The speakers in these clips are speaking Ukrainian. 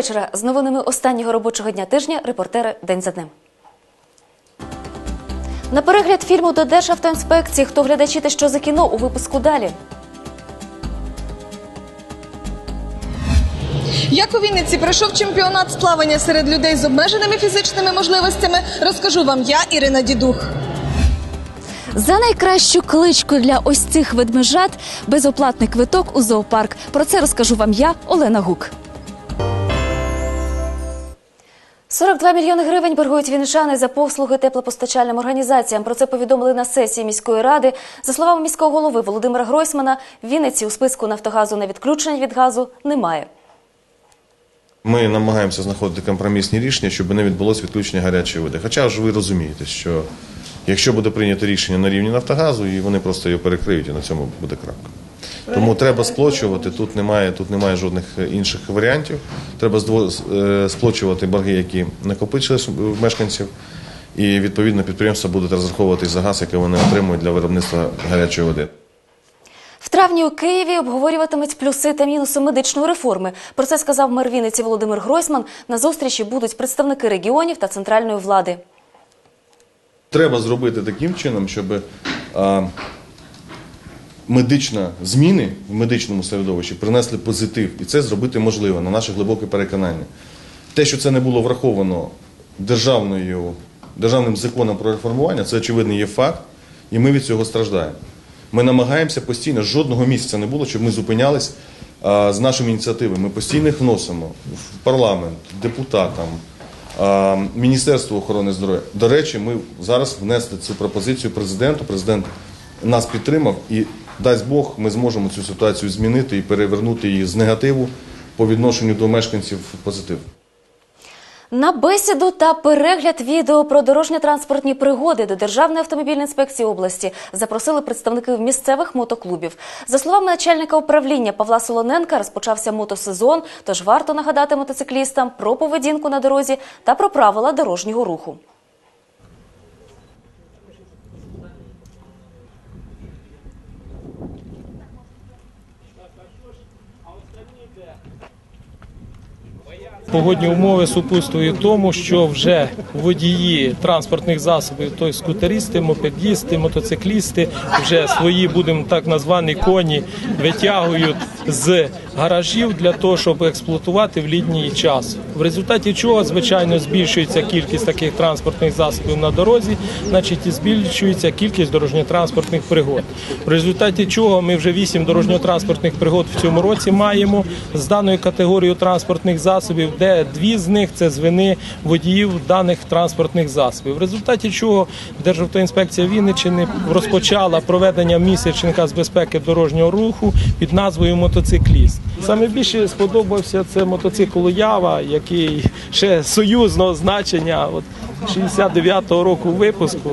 вечора. З новинами останнього робочого дня тижня репортери День за днем. На перегляд фільму до Державтоінспекції Хто глядачі та що за кіно у випуску далі. Як у Вінниці пройшов чемпіонат з плавання серед людей з обмеженими фізичними можливостями, розкажу вам я, Ірина Дідух. За найкращу кличку для ось цих ведмежат безоплатний квиток у зоопарк. Про це розкажу вам я, Олена Гук. 42 мільйони гривень боргують вінничани за послуги теплопостачальним організаціям. Про це повідомили на сесії міської ради. За словами міського голови Володимира Гройсмана, в Вінниці у списку Нафтогазу на відключення від газу немає. Ми намагаємося знаходити компромісні рішення, щоб не відбулося відключення гарячої води. Хоча ж ви розумієте, що якщо буде прийнято рішення на рівні Нафтогазу, і вони просто його перекриють, і на цьому буде крапка. Тому треба сплочувати. Тут немає, тут немає жодних інших варіантів. Треба е, сплочувати борги, які накопичились в мешканців, і відповідно підприємства будуть розраховуватись за газ, який вони отримують для виробництва гарячої води. В травні у Києві обговорюватимуть плюси та мінуси медичної реформи. Про це сказав мер Вінниці Володимир Гройсман. На зустрічі будуть представники регіонів та центральної влади. Треба зробити таким чином, щоб а, медична зміни в медичному середовищі принесли позитив, і це зробити можливо на наше глибоке переконання. Те, що це не було враховано державною, державним законом про реформування, це очевидно є факт, і ми від цього страждаємо. Ми намагаємося постійно, жодного місяця не було, щоб ми зупинялись а, з нашими ініціативами. Ми постійно їх вносимо в парламент, депутатам, а, Міністерству охорони здоров'я. До речі, ми зараз внесли цю пропозицію президенту. Президент нас підтримав і дасть Бог, ми зможемо цю ситуацію змінити і перевернути її з негативу по відношенню до мешканців позитив. На бесіду та перегляд відео про дорожньо-транспортні пригоди до Державної автомобільної інспекції області запросили представників місцевих мотоклубів. За словами начальника управління Павла Солоненка, розпочався мотосезон, тож варто нагадати мотоциклістам про поведінку на дорозі та про правила дорожнього руху. Погодні умови супутствують тому, що вже водії транспортних засобів, тобто скутеристи, мопедісти, мотоциклісти, вже свої, будемо так названі, коні витягують з гаражів для того, щоб експлуатувати в літній час. В результаті чого, звичайно, збільшується кількість таких транспортних засобів на дорозі, значить і збільшується кількість дорожньо-транспортних пригод. В результаті чого ми вже вісім дорожньо-транспортних пригод в цьому році маємо з даною категорією транспортних засобів, де дві з них це звини водіїв даних транспортних засобів. В результаті чого Державтоінспекція Вінниччини розпочала проведення місячника з безпеки дорожнього руху під назвою Мотоцикліст. Саме більше сподобався це мотоцикл Ява, який ще союзного значення. От 69-го року випуску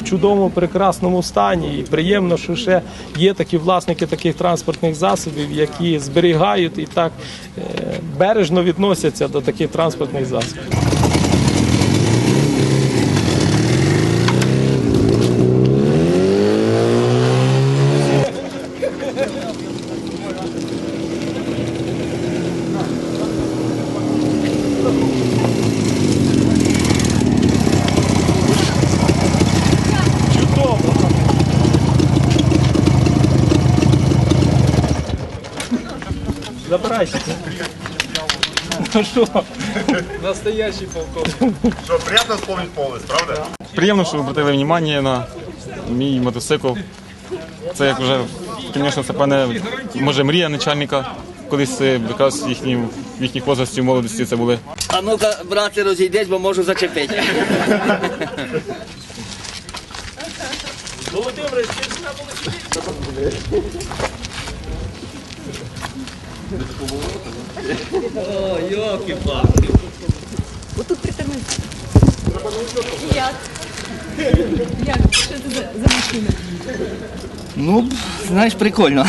в чудовому прекрасному стані. І приємно, що ще є такі власники таких транспортних засобів, які зберігають і так е, бережно відносяться до таких транспортних засобів. Ну що? Настоящий полковник. Что, приятно вспомнить полностью, правда? Приємно, що ви обратили увагу на мій мотоцикл. Це як вже, звісно, це певне, може, мрія начальника. Колись е, якраз їхні, в їхніх возрасті в молодості це були. А ну-ка, брате, розійдись, бо можу зачепити. О, йоки-палки. Ну, знаєш, прикольно.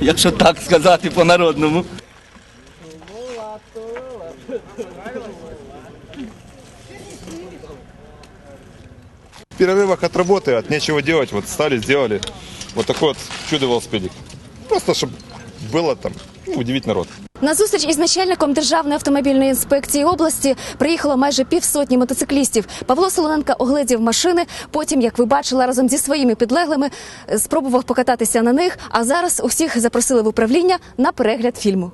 Якщо так сказати по-народному. В перерывах от работы, от нечего делать, вот стали, сделали вот такой вот чудо-велосипедик. Просто, чтобы было там, ну, удивить народ. На зустріч із начальником Державної автомобільної інспекції області приїхало майже півсотні мотоциклістів. Павло Солоненко огледів машини. Потім, як ви бачили, разом зі своїми підлеглими е, спробував покататися на них. А зараз усіх запросили в управління на перегляд фільму.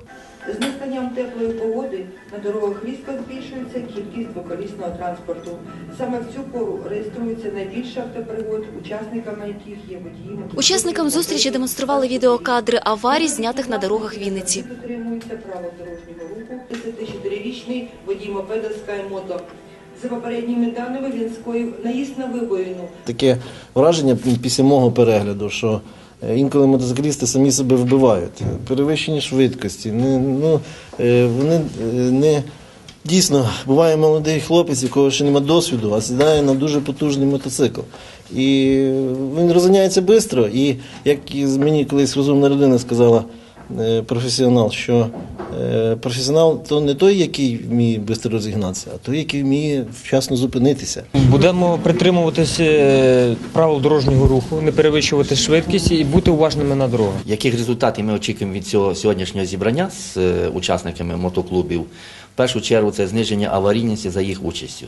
З настанням теплої погоди на дорогах різко збільшується кількість двоколісного транспорту. Саме в цю пору реєструється найбільше автопригод, учасниками яких є водії. Учасникам зустрічі демонстрували відеокадри аварій, знятих на дорогах Вінниці. Дотримується правил дорожнього руху. 34-річний водій мопеда Скаймото. За попередніми даними він скоїв наїзд на вибоїну. Таке враження після мого перегляду, що інколи мотоциклісти самі себе вбивають. Перевищення швидкості. Не, ну, е, вони е, не дійсно буває молодий хлопець, якого ще немає досвіду, а сідає на дуже потужний мотоцикл. І він розганяється швидко. І як мені колись розумна людина сказала, е, професіонал, що е, професіонал то не той, який вміє швидко розігнатися, а той, який вміє вчасно зупинитися. Будемо притримуватися е, правил дорожнього руху, не перевищувати швидкість і бути уважними на дорогах. Яких результатів ми очікуємо від цього сьогоднішнього зібрання з е, учасниками мотоклубів? В першу чергу це зниження аварійності за їх участю.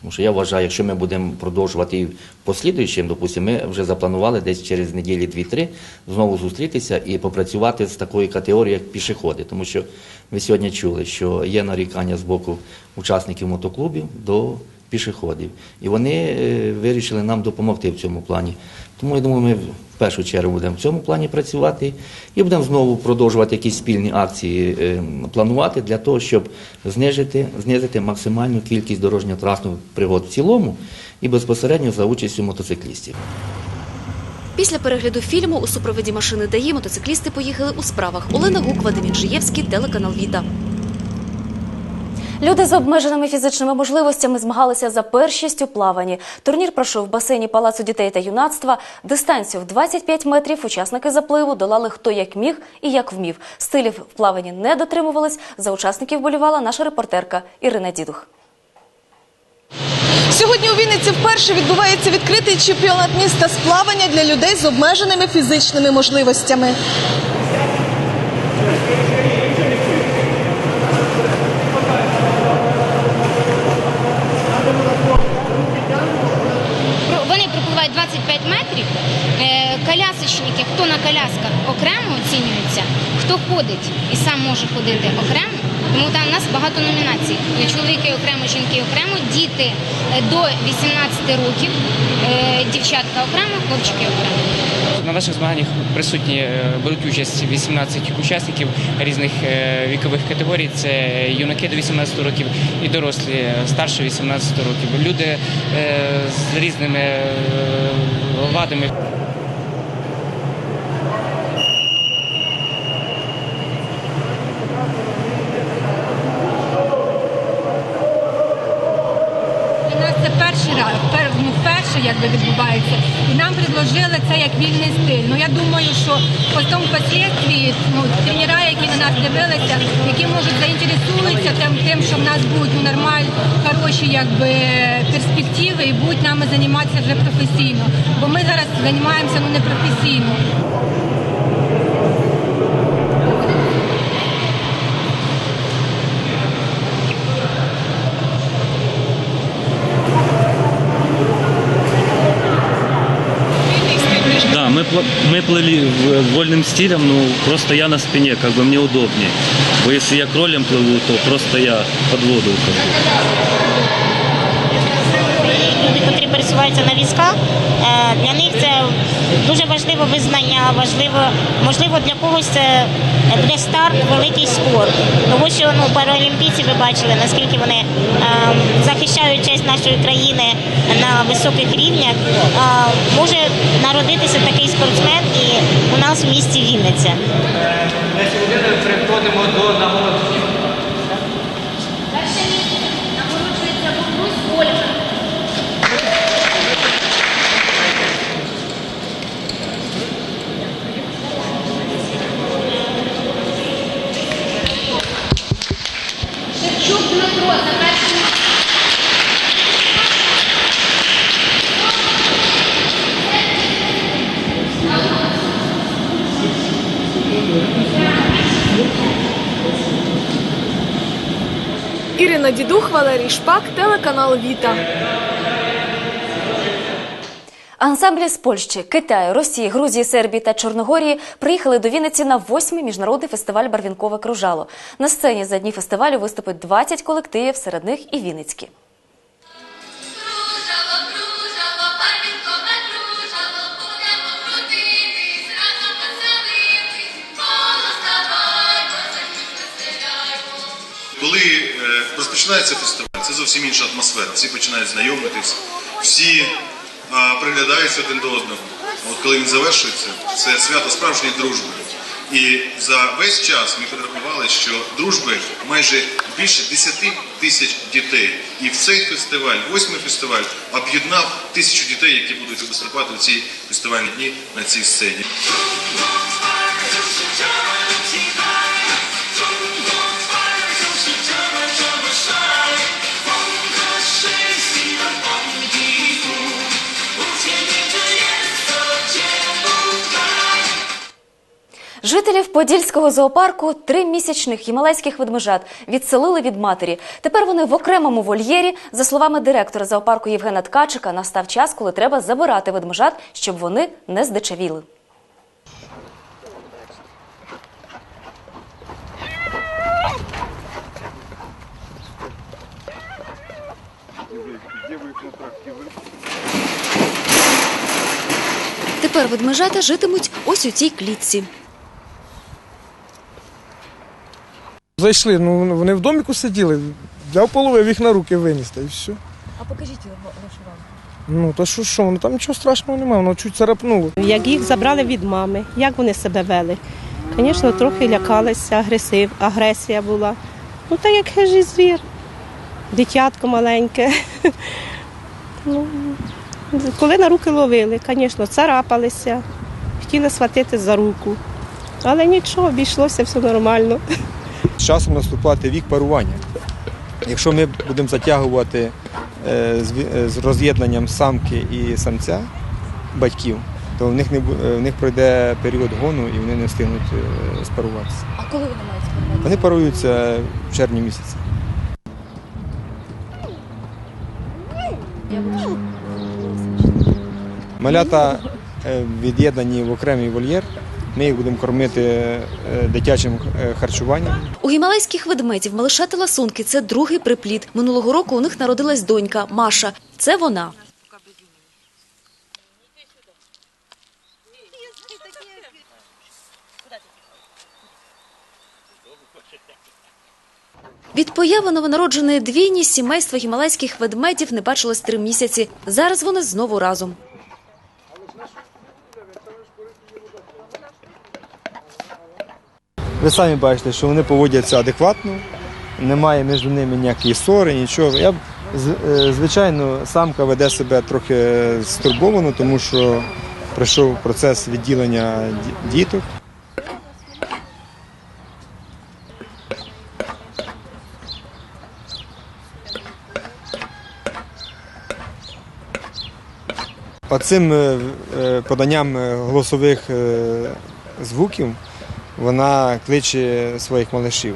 Тому що я вважаю, якщо ми будемо продовжувати і послідуючим, допустимо, ми вже запланували десь через неділі 2-3 знову зустрітися і попрацювати з такою категорією, як пішоходи. Тому що ви сьогодні чули, що є нарікання з боку учасників мотоклубів до пішоходів. І вони е, вирішили нам допомогти в цьому плані. Тому я думаю, ми в першу чергу будемо в цьому плані працювати і будемо знову продовжувати якісь спільні акції е, планувати для того, щоб знижити, знизити максимальну кількість дорожньо-транспортних пригод в цілому і безпосередньо за участю мотоциклістів. Після перегляду фільму у супроводі машини ДАІ мотоциклісти поїхали у справах. Олена Гук, Вадим Інжиєвський, телеканал Віта. Люди з обмеженими фізичними можливостями змагалися за першість у плаванні. Турнір пройшов в басейні Палацу дітей та юнацтва. Дистанцію в 25 метрів учасники запливу долали хто як міг і як вмів. Стилів в плаванні не дотримувались. За учасників болівала наша репортерка Ірина Дідух. Сьогодні у Вінниці вперше відбувається відкритий чемпіонат міста з плавання для людей з обмеженими фізичними можливостями. Про- Вони пропливають 25 метрів. Е, Колясочники, хто на колясках окремо оцінюється, хто ходить і сам може ходити окремо. Тому там у нас багато номінацій. Е, Чоловіки окремо, жінки окремо, діти е, до 18 років, дівчатка окремо, хлопчики окремо. На наших змаганнях присутні беруть участь 18 учасників різних вікових категорій. Це юнаки до 18 років і дорослі старше 18 років. Люди з різними е, вадами. Для нас це перший раз, пер, вперше якби відбувається. І нам предложили це як вільний стиль. Ну я думаю, що потім впоследствии, ну, тренера, які на нас дивилися, які можуть заінтересуються тим, тим, що в нас будуть ну, нормальні, хороші якби, перспективи і будуть нами займатися вже професійно. Бо ми зараз займаємося ну, не професійно. Да, мы, пла- мы плыли в- вольным стилем, ну просто я на спине, как бы мне удобнее. Бо если я кролем плыву, то просто я под воду ухожу. люди, котрі пересуваються на візках, е, для них це дуже важливе визнання, важливо, можливо, для когось це буде старт, великий спорт. Тому що ну, паралімпійці ви бачили, наскільки вони е, захищають честь нашої країни на високих рівнях. Може народитися такий спортсмен і у нас в місті Вінниця. На сьогодні переходимо до нагородження. Нагороджується Богдус Ольга. Дмитро Дідух, Валерій Шпак, телеканал Віта. Ансамблі з Польщі, Китаю, Росії, Грузії, Сербії та Чорногорії приїхали до Вінниці на восьмий міжнародний фестиваль Барвінкове кружало. На сцені за дні фестивалю виступить 20 колективів, серед них і Вінницькі. Розпочинається фестиваль, це зовсім інша атмосфера. Всі починають знайомитись, всі е, приглядаються один до одного. А От коли він завершується, це свято справжньої дружби. І за весь час ми підрахували, що дружби майже більше 10 тисяч дітей. І в цей фестиваль, восьмий фестиваль, об'єднав тисячу дітей, які будуть виступати в ці фестивальні дні на цій сцені. Жителів Подільського зоопарку тримісячних гімалайських ведмежат відселили від матері. Тепер вони в окремому вольєрі. За словами директора зоопарку Євгена Ткачика, настав час, коли треба забирати ведмежат, щоб вони не здичавіли. Тепер ведмежата житимуть ось у цій клітці. Зайшли, ну вони в доміку сиділи, взяв половив їх на руки винести і все. А покажіть вашу раму. Ну то що, що, ну там нічого страшного немає, воно чуть царапнуло. Як їх забрали від мами, як вони себе вели? Звісно, трохи лякалися, агресив, агресія була. Ну, так як хижий звір, дитятко маленьке. Ну, коли на руки ловили, звісно, царапалися, хотіли схватити за руку. Але нічого, обійшлося все нормально. З часом наступати вік парування. Якщо ми будемо затягувати е, з е, з роз'єднанням самки і самця батьків, то в них не е, в них пройде період гону і вони не встигнуть спаруватися. А коли вони мають спаруватися? Вони паруються в червні місяці. Малята від'єднані в окремий вольєр. Ми їх будемо кормити е, дитячим е, харчуванням. У гімалайських ведмедів малишати ласунки це другий приплід. Минулого року у них народилась донька Маша. Це вона. Від появи новонародженої двійні сімейство гімалайських ведмедів не бачилось три місяці. Зараз вони знову разом. Ви самі бачите, що вони поводяться адекватно, немає між ними ніякої ссори, нічого. Я, е, звичайно, самка веде себе трохи стурбовано, тому що пройшов процес відділення ді- діток. Оцим е, е, поданням голосових звуків вона кличе своїх малишів.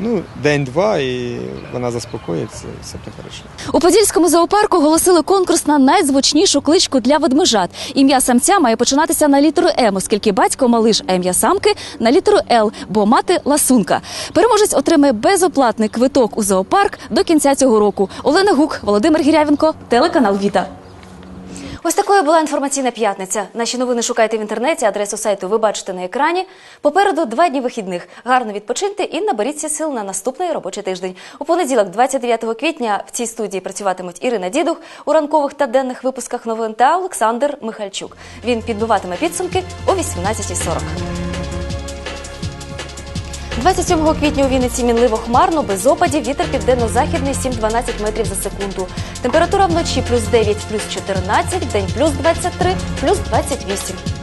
Ну, день-два, і вона заспокоїться, і все буде хорошо. У Подільському зоопарку оголосили конкурс на найзвучнішу кличку для ведмежат. Ім'я самця має починатися на літеру М, оскільки батько малиш, а ім'я самки на літеру Л, бо мати ласунка. Переможець отримає безоплатний квиток у зоопарк до кінця цього року. Олена Гук, Володимир Гірявенко, телеканал Віта. Ось такою була інформаційна п'ятниця. Наші новини шукайте в інтернеті. Адресу сайту ви бачите на екрані. Попереду два дні вихідних. Гарно відпочиньте і наберіться сил на наступний робочий тиждень. У понеділок, 29 квітня, в цій студії працюватимуть Ірина Дідух у ранкових та денних випусках новин та Олександр Михальчук. Він підбиватиме підсумки о 18.40. 27 квітня у Вінниці мінливо хмарно, без опадів, вітер південно-західний 7-12 метрів за секунду. Температура вночі плюс 9, плюс 14, день плюс 23, плюс 28.